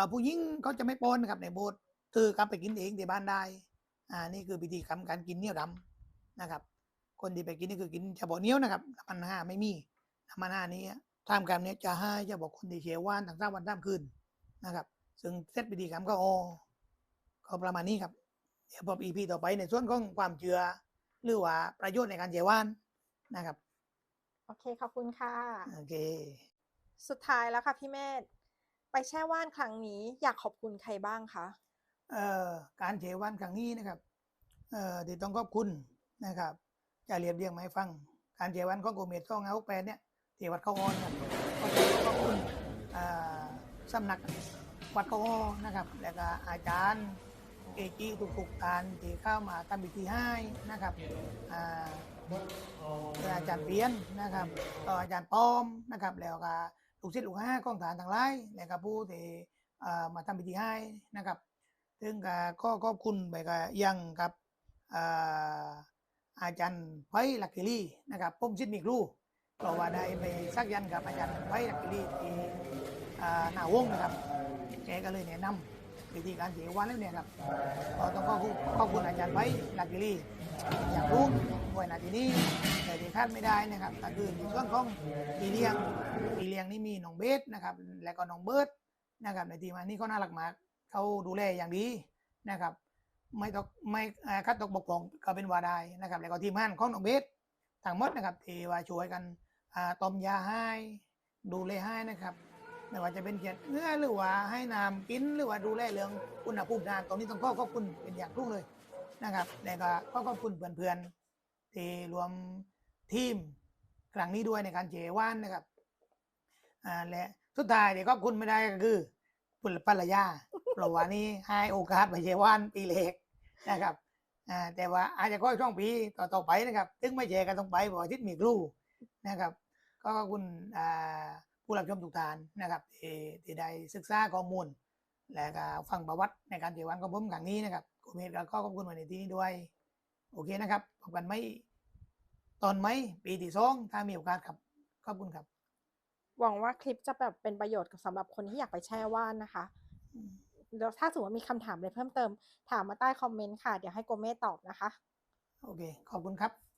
อ่าผู้หญิงเขาจะไม่ป้อนนะครับในโบสถ์คือกลับไปกินเองที่บ้านได้อ่านี่คือพิธีกรรมการกินเหนี่ยวดำนะครับ คนที่ไปกินนี่คือกินเฉพาะเหนี้ยวนะครับน้ำมันห้าไม่มีน้ำมันห้านี้ท่ามกลางเนี้ยจะให้จะบอกคนที่เชียร์ว่านทั้งสามวันสามคืนนะครับ ซึ่งเซตพิธีกรรมก็โอก็ประมาณนี้ครับเดี๋ยวพออีพีต่อไปในส่วนของความเชื่อหรือว่าประโยชน์ในการเชียร์ว่านนะครับ โอเคขอบคุณค่ะ โอเค สุดท้ายแล้วค่ะพี่เมธ ไปแช่ว่านครั้งนี้อยากขอบคุณใครบ้างคะเอ่อการเฉวันครั้งนี้นะครับเอ่อที่ต้องขอบคุณนะครับจะเรียบเรียงมาให้ฟัง การเฉวันของโกเมตซ่องเงาแปดเนี่ยที่วัดเขาอ้อนครับขอบคุณอ่าสำนักวัดเขาอ้อนะครับ แล้วก็อาจารย์เกจิทุกๆการที่เข้ามาทำพิธีให้นะครับอ่าอาจารย์เปียนนะครับก็อาจารย์ป้อมนะครับ แล้วก็ ลูกศิษย์ลูกหาของฐานทั้งหลายแล้วก็ผู้ที่มาทำพิธีให้นะครับ ซึ่งก็ก็ขอบคุณไปก็ยังกับอาจารย์ไพลักกิลีนะครับผมชิดมีครูเพราะว่าได้ไปสักยันกับอาจารย์ไพลักกิลีที่หน้าวงนะครับแกก็เลยแนะนำ วิธีการเสียวันแล้วเนี่ยครับก็ต้องขอบคุณขอบคุณอาจารย์ไพลักกิลีอยากรู้ไว้นาทีนี้แต่ที่คาดไม่ได้นะครับก็คือในส่วนของปีเลี้ยงปีเลี้ยงนี่มีน้องเบสนะครับ และก็น้องเบิร์ดนะครับในทีมงานนี้ก็น่ารักมากเขาดูแลอย่างดีนะครับ ไม่ตกไม่คัดตกบกพร่องก็เป็นวาได้นะครับ แล้วก็ทีมงานของน้องเบสทั้งหมดนะครับที่ว่าช่วยกันต้มยาให้ดูแลให้นะครับ ไม่ว่าจะเป็นเกียรติเนื้อหรือว่าให้น้ำกินหรือว่าดูแลเรื่องอุณหภูมิน้ำตรงนี้ต้องขอขอบคุณเป็นอย่างรุ่งเลยนะครับแล้วก็ขอขอบคุณเพื่อนๆที่รวมทีมครั้งนี้ด้วยในการเจว่านนะครับอ่าและสุดท้ายเดี๋ยวขอบคุณไม่ได้ก็คือปุลปัลยาเพราะว่านี่ให้โอกาสไปเชวานปีเล็กนะครับอ่าแต่ว่าอาจจะค่อยช่องปีต่อต่อไปนะครับ ถึงไม่แชร์กันต้องไปบอกทิศมีครูนะครับ ก็ขอบคุณอ่า ผู้รับชมทุกท่านนะครับที่ได้ศึกษาข้อมูล และก็ฟังประวัติในการเชวันของผมครั้งนี้นะครับกูเมธก็ขอบคุณไว้ในที่นี้ด้วย โอเคนะครับพบกันไหมตอนไหมปีที่สองถ้ามีโอกาสครับขอบคุณครับ หวังว่าคลิปจะแบบเป็นประโยชน์กับสำหรับคนที่อยากไปแช่ว่านนะคะแล้วถ้าสมมติว่ามีคำถามอะไรเพิ่มเติม ถามมาใต้คอมเมนต์ค่ะ เดี๋ยวให้โกเม่ตอบนะคะ โอเค ขอบคุณครับ